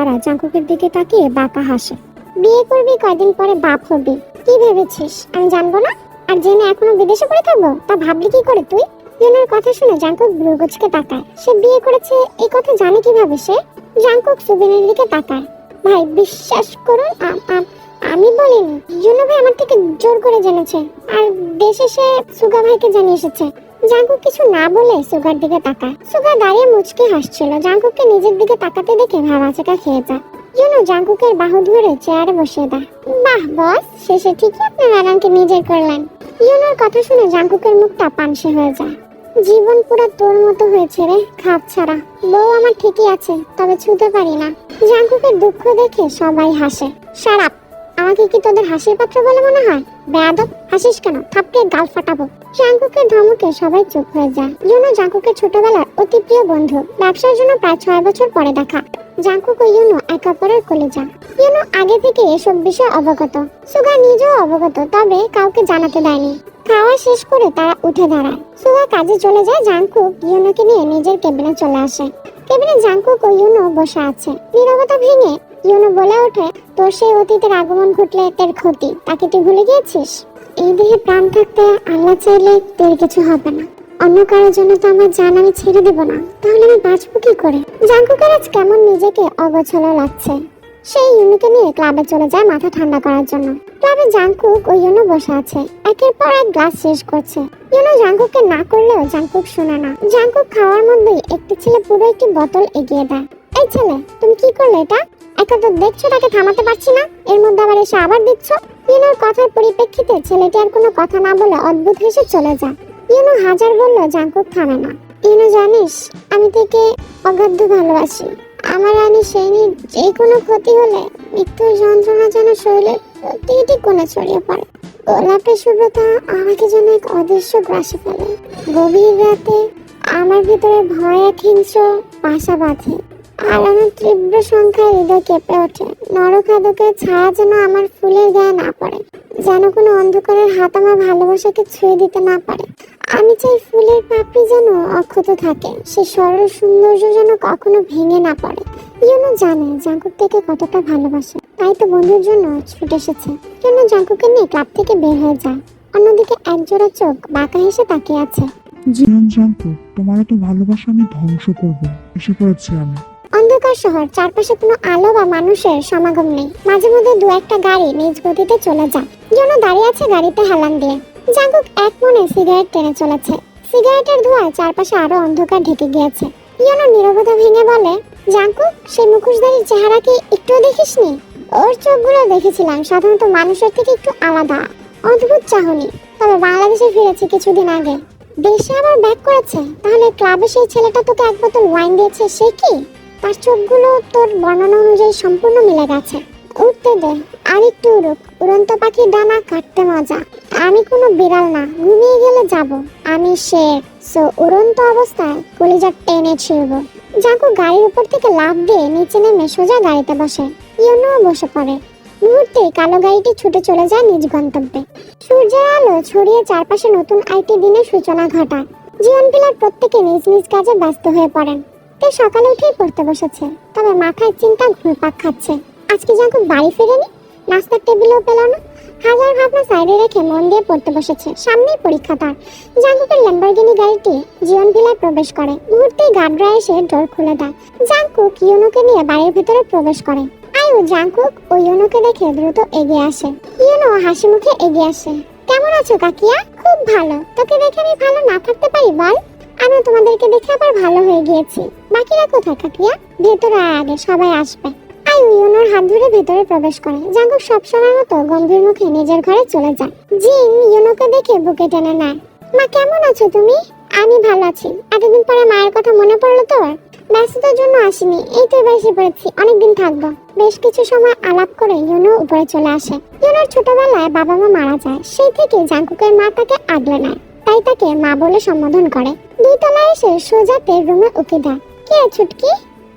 দাঁড়ায় জাঙ্কুকের দিকে তাকিয়ে বাঁকা হাসে। বিয়ে করবি কয়দিন পরে বাপ হবি। কি ভেবেছিস? আমি জানব না? আর জেনে এখনও বিদেশে পড়ে থাকব? তা ভাবলি কি করে তুই? ইউনোর কথা শুনে জাঙ্কুক তাকায়। সে বিয়ে করেছে, এই কথা জানে কীভাবে সে? জাঙ্কুক সুবিনের দিকে তাকায়। ভাই, বিশ্বাস করুন আমি বলিনি। ইউনো ভাই আমার থেকে জোর করে জেনেছে। আর দেশে সে সুগা ভাইকে জানিয়ে এসেছে। জাঙ্কুক কিছু না বলে সুগার দিকে তাকায়। সুগার দাঁড়িয়ে মুচকে হাসছিল। জাঙ্কুককে নিজের দিকে তাকাতে দেখে ভাবাচাকা খেয়ে যায়। ইউনো জাঙ্কুকের বাহু ধরে চেয়ারে বসিয়ে দেয়। বাহ, বস, শেষে ঠিকই আপনি ম্যাডামকে নিজের করলেন। ইউনোর কথা শুনে জাঙ্কুকের মুখটা পানসে হয়ে যায়। জীবন পুরো তোর মতো হয়েছে রে, খাপ ছাড়া। বউ আমার ঠিকই আছে, তবে ছুতে পারি না। জাঙ্কুকের দুঃখ দেখে সবাই হাসে। সারাপ আমাকে কি তোদের হাসির পাত্র বলে মনে হয়? বেয়াদব হাসিস কেন? থাপড়ে গাল ফাটাবো। জাঙ্কুকের ধমকে সবাই চুপ হয়ে যায়। ইউনো জাঙ্কুকের ছোটবেলার অতি প্রিয় বন্ধু। ব্যবসার জন্য প্রায় ছয় বছর পরে দেখা। জাঙ্কুক ও ইউনো এক অপরের কলেজা। ইউনো আগে থেকে এসব বিষয়ে অবগত। সুগা নিজেও অবগত, তবে কাউকে জানাতে দেয়নি। খাওয়া শেষ করে তারা উঠে দাঁড়ায়। সুগা কাজে চলে যায়, জাঙ্কুক ইউনোকে নিয়ে নিজের কেবিনে চলে আসে। কেবিনে জাঙ্কুক ও ইউনো বসে আছে। নীরবতা ভেঙে ইউনো বলে ওঠে, তোর সেই অতীতের আগমন ঘটলে তোর ক্ষতি। তাকে তুই ভুলে গিয়েছিস? এই দেহে প্রাণ থাকতে আল্লাহ চাইলে তোর কিছু হবে না। অন্য কারোর জন্য তো আমার জান আমি ছেড়ে দেব না। তাহলে আমি বাঁচবো কি করে? জাঙ্কুকের আজ কেমন নিজেকে অগোছালো লাগছে। সেই ইউনিকে নিয়ে ক্লাবে চলে যায় মাথা ঠান্ডা করার জন্য। ক্লাবে জাঙ্কুক ও ইউনো বসে আছে। একের পর এক গ্লাস শেষ করছে। ইউনো জাঙ্কুককে না করলেও জাঙ্কুক শোনে না। জাঙ্কুক খাওয়ার মধ্যেই একটি ছেলে পুরো একটি বোতল এগিয়ে দেয়। এই ছেলে, তুমি কি করলে এটা? একা তো দেখছ তাকে থামাতে পারছি না। এর মধ্যে আবার এসে আবার দিচ্ছ ইউনোর কথার পরিপ্রেক্ষিতে ছেলেটি আর কোনো কথা না বলে অদ্ভুত হেসে চলে যায়। ইউনো হাজার বলল, জাঙ্কুক থামে না। ইউনো, জানিস, আমি থেকে অগাধ্য ভালোবাসি। আমার রানী সেই যে কোনো ক্ষতি হলে মৃত্যুর যন্ত্রণা যেন শরীরের প্রতিটি কোণে ছড়িয়ে পড়ে। গোলাপের শুভ্রতা আমাকে যেন এক অদৃশ্য গ্রাসে ফেলে। গভীর রাতে আমার ভিতরে ভয় এক হিংস্র বাসা বাঁধে। আর আমার তীব্র সংখ্যায় হৃদয় কেঁপে ওঠে। নরখাদকের ছায়া যেন আমার ফুলের গায়ে না পড়ে, যেন কোনো অন্ধকারের হাত আমার ভালোবাসাকে ছুঁয়ে দিতে না পারে। আমি চাই ফুলের পাপড়ি যেন অক্ষত থাকে, সে সরল সৌন্দর্য যেন কখনো ভেঙে না পড়ে। ইউনো জানে জাঙ্কুক থেকে কতটা ভালোবাসে। তাই তো বন্ধুর জন্য ছুটে এসেছে। ইউনো জাঙ্কুকে নিয়ে ক্লাব থেকে বের হয়ে যায়। অন্যদিকে একজোড়া চোখ বাঁকা হেসে তাকিয়ে আছে। জিয়ন জানতো তোমার এত ভালোবাসা আমি ধ্বংস করব। এসে পড়েছি আমি। অন্ধকার শহর, চারপাশে কোনো আলো বা মানুষের সমাগম নেই। মাঝে মধ্যে দু একটা গাড়ি নিজ গতিতে চলে যায়। জন্য দাঁড়িয়ে আছে গাড়িতে হেলান দিয়ে। জাঙ্কুক এক মনে সিগারেট টেনে চলেছে। সিগারেটের ধোঁয়ায় চারপাশে আরও অন্ধকার ঢেকে গিয়েছে। ইয়নো নীরবতা ভেঙে বলে জাঙ্কুক সেই মুখোশধারীর চেহারা কি একটুও দেখিসনি? ওর চোখগুলো দেখেছিলাম, সাধারণত মানুষের থেকে একটু আলাদা, অদ্ভুত চাহনি। তবে বাংলাদেশে ফিরেছে কিছুদিন আগে। দেশে আবার ব্যাক করেছে? তাহলে ক্লাবে সেই ছেলেটা তোকে এক বোতল ওয়াইন দিয়েছে, সে কি? তার চোখগুলো তোর বর্ণনা অনুযায়ী সম্পূর্ণ মিলে গেছে। উঠতে দে, আর একটু উড়ুক। উড়ন্ত পাখির ডানা কাটতে মজা। আমি কোনো বিড়াল না, ঘুমিয়ে গেলে যাব। আমি শের, সো উড়ন্ত অবস্থায় কলিজা টেনে ছিড়ব। জাকু গাড়ির উপর থেকে লাফ দিয়ে নিচে নেমে সোজা গাড়িতে বসে। ইউনোও বসে পড়ে। মুহূর্তে কালো গাড়িটি ছুটে চলে যায় নিজ গন্তব্যে। সূর্যের আলো ছড়িয়ে চারপাশে নতুন আইটি দিনের সূচনা ঘটায়। জীবন পিলার প্রত্যেকে নিজ নিজ কাজে ব্যস্ত হয়ে পড়েন। তে সকালে উঠেই পড়তে বসেছে। তবে মাথায় চিন্তা ঘুরপাক খাচ্ছে। আজকে যখন বাড়ি ফেরেনি, নাস্তার টেবিলেও পেল না। হাজার ভাবনা সাইডে রেখে মন দিয়ে পড়তে বসেছে। সামনেই পরীক্ষা তার। জাঙ্কুকের ল্যাম্বরগিনি গাড়িটি জীবন ভিলায় প্রবেশ করে। মুহূর্তেই গার্ডরা এসে ডোর খুলে দেয়। জাঙ্কুক ইউনোকে নিয়ে বাড়ির ভিতরে প্রবেশ করে। আয়ু জাঙ্কুক ও ইউনোকে দেখে দ্রুত এগিয়ে আসে। ইউনো হাসি মুখে এগিয়ে আসে। কেমন আছো কাকিয়া? খুব ভালো। তোকে দেখে আমি ভালো না থাকতে পারি, বল। আমি তোমাদেরকে দেখে আবার ভালো হয়ে গিয়েছি। বাকিরা কোথায় কাকিয়া? ভেতরে আগে, সবাই আসবে। আয়ু ইউনোর হাত ধরে ভেতরে প্রবেশ করে। জাঙ্কুক সবসময় মতো গম্ভীর মুখে নিজের ঘরে চলে যায়। জিন, ইউনোকে দেখে বুকে টেনে নেয়। মা, কেমন আছো তুমি? আমি ভালো আছি। এতদিন পরে মায়ের কথা মনে পড়ল তো ব্যস্ততার জন্য আসিনি। এই তো এবার এসে পড়েছি। অনেকদিন থাকব। বেশ কিছু সময় আলাপ করে ইউনো উপরে চলে আসে। ইউনোর ছোটবেলায় বাবা মা মারা যায়। সেই থেকে জাঙ্কুকের মা তাকে আগলে নেয়। তাই তাকে মা বলে সম্বোধন করে। দুই তলায় এসে সোজা তের রুমে উকি দেয়। কে ছুটকি?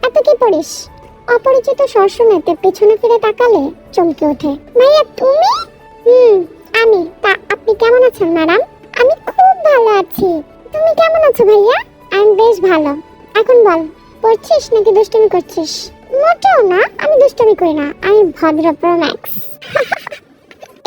এত কি পড়িস অপরিচিত স্বর শুনে পেছনে ফিরে তাকালে চমকে ওঠে। মাইয়া, তুমি? হুম, আমি। তা আপনি কেমন আছেন, ম্যাডাম? আমি খুব ভালো আছি। তুমি কেমন আছো, ভাইয়া? আমি বেশ ভালো। এখন বল, পড়ছিস নাকি দুষ্টুমি করছিস? মোটেও না, আমি দুষ্টুমি করি না। আমি ভদ্র প্রম্যাক্স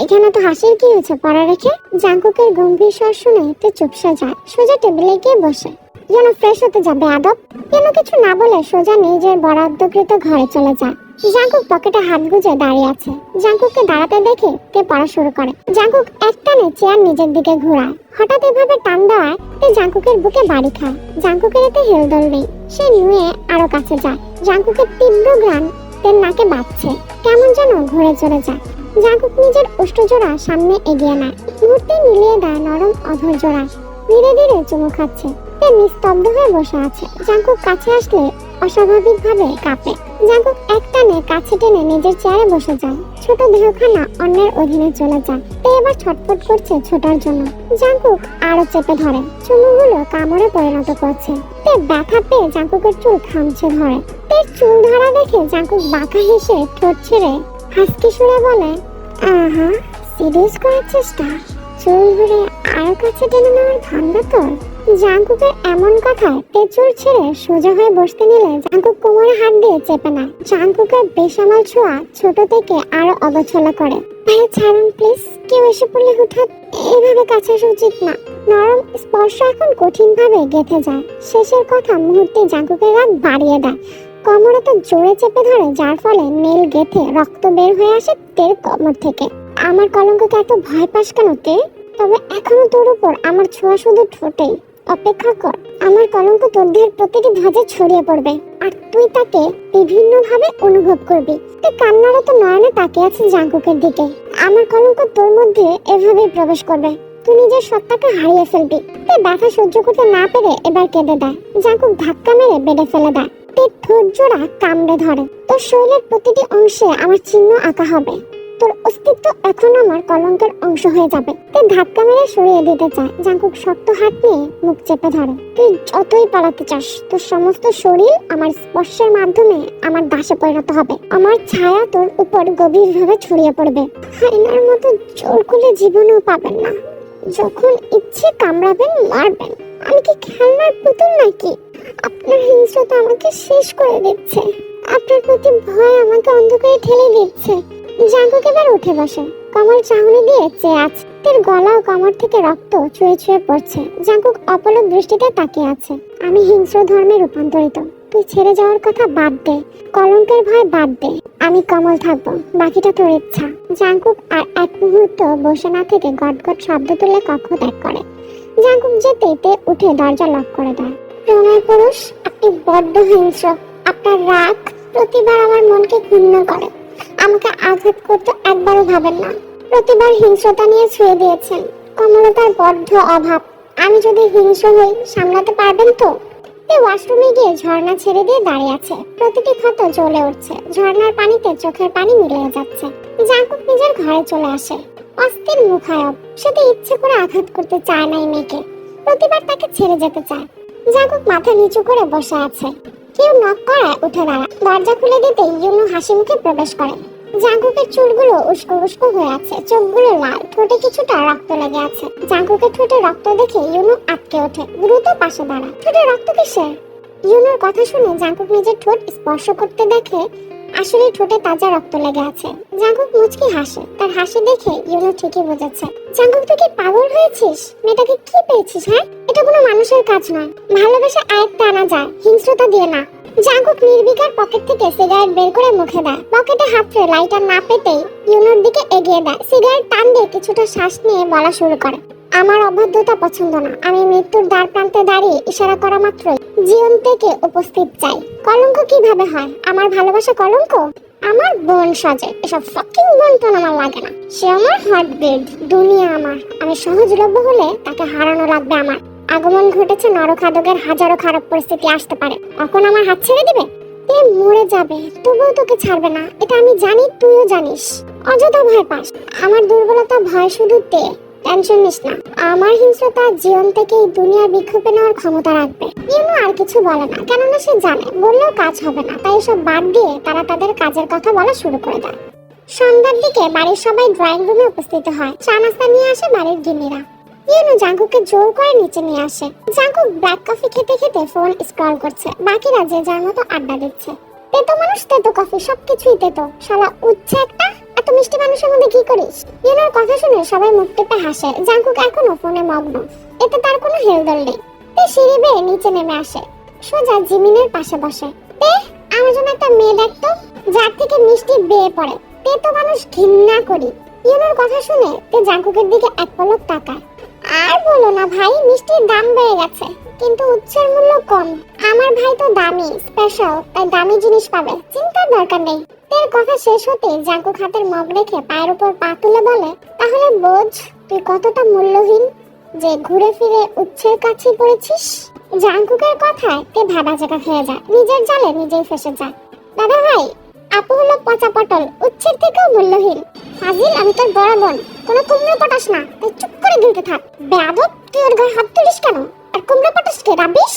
এখানে তো হাসির কি হয়েছে পড়া রেখে? জাঙ্কুকের গম্ভীর স্বর শুনে তে চুপসে যায়, সোজা টেবিলে গিয়ে বসে। যেন ফ্রেশ হতে যাবে আদব, যেন কিছু না বলে সোজা নিজের বরাদ্দকৃত ঘরে চলে যায়। জাঙ্কুক পকেটে হাত গুজে দাঁড়িয়ে আছে। জাঙ্কুককে দাঁড়াতে দেখে তে পড়া শুরু করে। জাঙ্কুক একটানে চেয়ার নিজের দিকে ঘোরায়। হঠাৎ এভাবে টান দেওয়ায় তে জাঙ্কুকের বুকে বাড়ি খায়। জাঙ্কুকের এতে হেলদোল নেই। সে নুয়ে আরও কাছে যায়। জাঙ্কুকের তীব্র ঘ্রাণ তের নাকে বাজছে কেমন যেন ঘুরে চলে যায়। জাঙ্কুক নিজের উষ্ঠজোড়া সামনে এগিয়ে নেয়। মুহূর্তে মিলিয়ে দেয় নরম অধর জোড়ায় ধীরে ধীরে চুমু খাচ্ছে। তে নিস্তব্ধ হয়ে বসে আছে। জাঙ্কুক কাছে আসলে অস্বাভাবিক ভাবে কাঁপে জাঙ্কুক একটানে কাছে টেনে নিজের চেয়ারে বসে যায়। ছোট দেহখানা অন্যের অধীনে চলে যায়। তে এবার ছটফট করছে ছোটার জন্য। জাঙ্কুক আরও চেপে ধরে। চুমুগুলো কামড়ে পরিণত করছে। তে ব্যথা পেয়ে জাঙ্কুকের চুল খামছে ধরে। তে চুল ধরা দেখে জাঙ্কুক বাঁকা হেসে ঠোঁট ছেড়ে হাসকি সুরে বলে, আহা, সিরিয়াস করার চেষ্টা। চুল ধরে আরও কাছে টেনে নেওয়ার ধান্দা তোর জাঙ্কুকের এমন কথায় পেঁচুল ছেড়ে সোজা হয়ে বসতে নিলে জাঙ্কুক কোমরে হাত দিয়ে চেপে নেয়। জাঙ্কুকের বেসামাল ছোঁয়া ছোট থেকে আরও অবছলা করে। ভাই ছাড়ুন, প্লিজ। কেউ এসে পড়লে হঠাৎ এভাবে কাছে আসা উচিত না। নরম স্পর্শ এখন কঠিন ভাবে গেঁথে যায়। শেষের কথা মুহূর্তে জাঙ্কুকের রাত বাড়িয়ে দেয়। কোমরে তো জোরে চেপে ধরে, যার ফলে নেল গেথে রক্ত বের হয়ে আসে তের কোমর থেকে। আমার কলঙ্ককে এত ভয় পাস কেন, তে? তবে এখনও তোর উপর আমার ছোঁয়া শুধু ঠোঁটেই। অপেক্ষা কর, আমার কলঙ্ক তোর দেহের প্রতিটি ভাঁজে ছড়িয়ে পড়বে। আর তুই তাকে বিভিন্ন ভাবে অনুভব করবি। তুই কান্নারত নয়নে তাকিয়ে আছে জাঙ্কুকের দিকে। আমার কলঙ্ক তোর মধ্যে এভাবেই প্রবেশ করবে। তুই নিজের সত্তাকে হারিয়ে ফেলবি। তুই ব্যথা সহ্য করতে না পেরে এবার কেঁদে দেয়। জাঙ্কুক ধাক্কা মেরে বেডে ফেলে দেয়। ঠোঁট জোড়া কামড়ে ধরে। তোর শরীরের প্রতিটি অংশে আমার চিহ্ন আঁকা হবে। তোর অস্তিত্ব এখন আমার কলঙ্কের অংশ হয়ে যাবে। ধাক্কা মেরে সরিয়ে দিতে চায়, জাঙ্কুক শক্ত হাত নিয়ে মুখ চেপে ধরে। তুই যতই পালাতে চাস, তোর সমস্ত শরীর আমার স্পর্শের মাধ্যমে আমার দাসে পরিণত হবে। আমার ছায়া তোর উপর গভীরভাবে ছড়িয়ে পড়বে। হাইনার মতো জোর করলে জীবনেও পাবেন না। যখন ইচ্ছে কামড়াবেন, মারবেন। আমি কি খেলনার পুতুল নাকি? আপনার আমাকে শেষ করে দিচ্ছে। আপনার প্রতি ভয় আমাকে অন্ধকারে ঠেলে দিচ্ছে। এবার উঠে বসে। চাহনি দিয়ে চেয়ে আছে। তের গলা ও থেকে রক্ত পড়ছে। অপলক দৃষ্টিতে তাকিয়ে আছে। আমি হিংস্র ধর্মে রূপান্তরিত। তুই ছেড়ে যাওয়ার কথা বাদ দে। কলঙ্কের ভয় বাদ দে। আমি কমল থাকব। বাকিটা তোর ইচ্ছা। জাঙ্কুক আর এক মুহূর্ত বসে না থেকে গট গট শব্দ তুলে কক্ষ ত্যাগ করে। জাঙ্কুক যেতে উঠে দরজা লক করে দেয়। প্রণয় পুরুষ, আপনি বড্ড হিংস্র। আপনার রাগ প্রতিবার আমার মনকে ক্ষুণ্ণ করে। আমাকে আঘাত করতে একবারও ভাবেন না। প্রতিবার হিংস্রতা নিয়ে ছুঁয়ে দিয়েছেন। কমলতার বদ্ধ অভাব। আমি যদি হিংস্র হই, সামলাতে পারবেন তো? ওয়াশরুমে গিয়ে ঝর্ণা ছেড়ে দিয়ে দাঁড়িয়ে আছে। প্রতিটি ক্ষত জ্বলে উঠছে। ঝর্ণার পানিতে চোখের পানি মিলিয়ে যাচ্ছে। জাঙ্কুক নিজের ঘরে চলে আসে। অস্থির মুখায়ব। সে তো ইচ্ছে করে আঘাত করতে চায় না এই মেয়েকে। প্রতিবার তাকে ছেড়ে যেতে চায়। জাঙ্কুক মাথা নিচু করে বসে আছে। কেউ নক করায়, উঠে দাঁড়ায়। দরজা খুলে দিতে ইউনু হাসি মুখে প্রবেশ করে। জাঙ্কুকের চুলগুলো উস্কো উস্কো হয়ে আছে। চোখগুলো লাল, ঠোঁটে কিছুটা রক্ত লেগে আছে। জাঙ্কুকের ঠোঁটে রক্ত দেখে ইউনু আটকে ওঠে, দ্রুত পাশে দাঁড়ায়। ঠোঁটে রক্ত কিসের? ইউনুর কথা শুনে জাঙ্কুক নিজের ঠোঁট স্পর্শ করতে দেখে আসলে ঠোঁটে তাজা রক্ত লেগে আছে। জাঙ্কুক মুচকি হাসে, তার হাসি দেখে ইউনু ঠিকই বুঝেছে। জাঙ্কুক তুই কি পাগল হয়েছিস? মেয়েটাকে কি পেয়েছিস হ্যাঁ? এটা কোনো মানুষের কাজ নয়। ভালোবাসা আয়ত্তে আনা যায়, হিংস্রতা দিয়ে না। জাঙ্কুক নির্বিকার পকেট থেকে সিগারেট বের করে মুখে দেয়। পকেটে হাত ফেলে লাইটার না পেতেই ইউনোর দিকে এগিয়ে দেয়। সিগারেট টান দিয়ে কিছুটা শ্বাস নিয়ে বলা শুরু করে, আমার অবাধ্যতা পছন্দ না। আমি মৃত্যুর দ্বার প্রান্তে দাঁড়িয়ে ইশারা করা মাত্রই জীবন থেকে উপস্থিত চাই। কলঙ্ক কীভাবে হয়? আমার ভালোবাসা কলঙ্ক? আমার বোন সাজে। এসব ফাকিং বোন তো আমার লাগে না। সে আমার হার্টবিট দুনিয়া আমার। আমি সহজলভ্য হলে তাকে হারানো লাগবে আমার। আগমন ঘটেছে নরখাদকের হাজারো খারাপ পরিস্থিতি আসতে পারে। তখন আমার হাত ছেড়ে দিবে? এ মরে যাবে, তবুও তোকে ছাড়বে না। এটা আমি জানি, তুইও জানিস। অযথা ভয় পাস। আমার দুর্বলতা ভয় শুধু তে। টেনশন নিস না। আমার হিংস্রতা জীবন থেকে এই দুনিয়ার বিক্ষোভে নেওয়ার ক্ষমতা রাখবে। ইউনো আর কিছু বলে না, কেননা সে জানে, বললেও কাজ হবে না। তাই সব বাদ দিয়ে তারা তাদের কাজের কথা বলা শুরু করে দেয়। সন্ধ্যার দিকে বাড়ির সবাই ড্রয়িং রুমে উপস্থিত হয়। চা নাস্তা নিয়ে আসে বাড়ির গিন্নিরা। ইউনো জাঙ্কুককে জোর করে নিচে নিয়ে আসে। জাঙ্কুক ব্ল্যাক কফি খেতে খেতে ফোন স্ক্রল করছে। বাকিরা যে যার মতো আড্ডা দিচ্ছে। তেতো মানুষ, তেতো কফি, সবকিছুই তেতো। শালা উচ্ছে একটা এত মিষ্টি মানুষের মধ্যে কি করিস? ইউনোর কথা শুনে সবাই মুখ হাসে। জাঙ্কুক এখনও ফোনে মগ্ন। এতে তার কোনো হেলদোল নেই। তে সিঁড়ি বেয়ে নিচে নেমে আসে। সোজা জিমিনের পাশে বসে। তে, আমার জন্য একটা মেয়ে দেখতো যার থেকে মিষ্টি বেয়ে পড়ে। তে তো মানুষ ঘৃণা করি। ইউনোর কথা শুনে তে জাঙ্কুকের দিকে এক পলক তাকায়। আর বলো না ভাই, মিষ্টির দাম বেড়ে গেছে, কিন্তু উচ্ছের মূল্য কম। আমার ভাই তো দামি স্পেশাল তাই দামি জিনিস পাবে, চিন্তার দরকার নেই। তের কথা শেষ হতে জাঙ্কুক হাতের মগ রেখে পায়ের উপর পা তুলে বলে, তাহলে বোঝ, তুই কতটা মূল্যহীন যে ঘুরে ফিরে উচ্ছের কাছে পড়েছিস? জাঙ্কুকের কথায় তে ভাবা জায়গা খেয়ে যায়, নিজের জালে নিজেই ফেসে যায়। দাদা ভাই, আপু হলো পচা পটল উচ্ছের থেকেও মূল্যহীন। ফাজিল, আমি তোর বড় বোন। কোনো কুমড়ো পটাস না। তাই চুপ করে গিলতে থাক। বেয়াদব, তুই ওর গায়ে হাত তুলিস কেন? আর কুমড়ো পটাস কে রাবিস?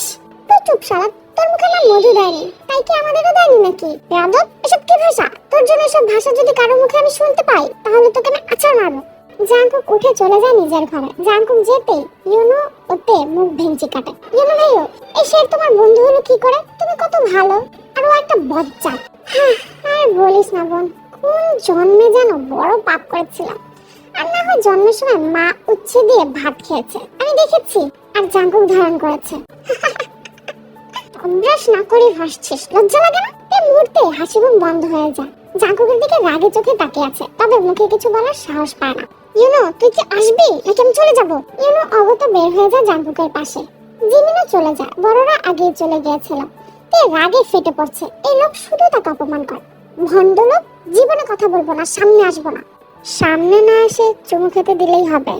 তুই চুপ শালা, তোর মুখে না মধু দেয়নি তাই কি আমাদেরও দেয়নি নাকি? বেয়াদব, এসব কি ভাষা? তোর জন্য এসব ভাষা যদি কারও মুখে আমি শুনতে পাই, তাহলে তোকে আমি আচার মারবো। জাঙ্কুক উঠে চলে যায় নিজের ঘরে। জাঙ্কুক যেতে ইউনো ওতে মুখ ভেঙচি কাটে। ইউনো ভাইও এই শের তোমার বন্ধু হলো কি করে? তুমি কত ভালো। আর ও একটা বজ্জা হ্যাঁ আর বলিস না বোন, কোন জন্মে যেন বড় পাপ করেছিলাম। আর জন্মের সময় মা উচ্ছে দিয়ে ভাত খেয়েছে। আমি দেখেছি আর জাঙ্কুক ধারণ করেছে। অভ্যাস না করে হাসছিস। লজ্জা লাগে না? এই মুহূর্তে হাসি বন্ধ হয়ে যায়। জাঙ্কুকের দিকে রাগে চোখে তাকিয়ে আছে। তবে মুখে কিছু বলার সাহস পায় না। ইউনো, তুই কি আসবি? নাকি আমি চলে যাব? ইউনো অগত বের হয়ে যায় জাঙ্কুকের পাশে। জিমিনও চলে যায়। বড়রা আগেই চলে গিয়েছিল তে রাগে ফেটে পড়ছে। এই লোক শুধু তাকে অপমান করে। ভণ্ড লোক, জীবনে কথা বলব না, সামনে আসব না। সামনে না এসে চুমু খেতে দিলেই হবে।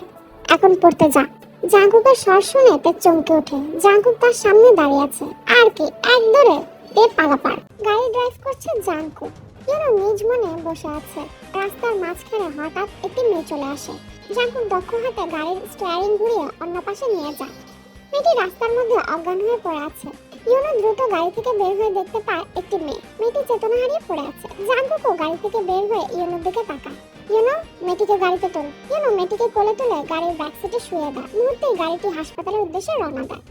এখন পড়তে যা। জাঙ্কুকের স্বর শুনে তে চমকে ওঠে। জাঙ্কুক তার সামনে দাঁড়িয়ে আছে। আর কি, এক দৌড়ে এ পালাপার গাড়ি ড্রাইভ করছে জাঙ্কুক। যেন নিজ মনে বসে আছে। রাস্তার মাঝখানে হঠাৎ একটি মেয়ে চলে আসে। জাঙ্কুক দক্ষ হাতে গাড়ির স্টিয়ারিং ঘুরিয়ে অন্য পাশে নিয়ে যায়। মেয়েটি রাস্তার মধ্যে অজ্ঞান হয়ে পড়ে আছে। ইউনো দ্রুত গাড়ি থেকে বের হয়ে দেখতে পায় একটি মেয়ে। মেয়েটি চেতনা হারিয়ে পড়ে আছে। জাঙ্কুকও গাড়ি থেকে বের হয়ে ইউনোর দিকে তাকায়। ইউনো মেয়েটিকে গাড়িতে তোল। ইউনো মেয়েটিকে কোলে তুলে গাড়ির ব্যাক সিটে শুয়ে দেয় মুহূর্তেই গাড়িটি হাসপাতালের উদ্দেশ্যে রওনা দেয়।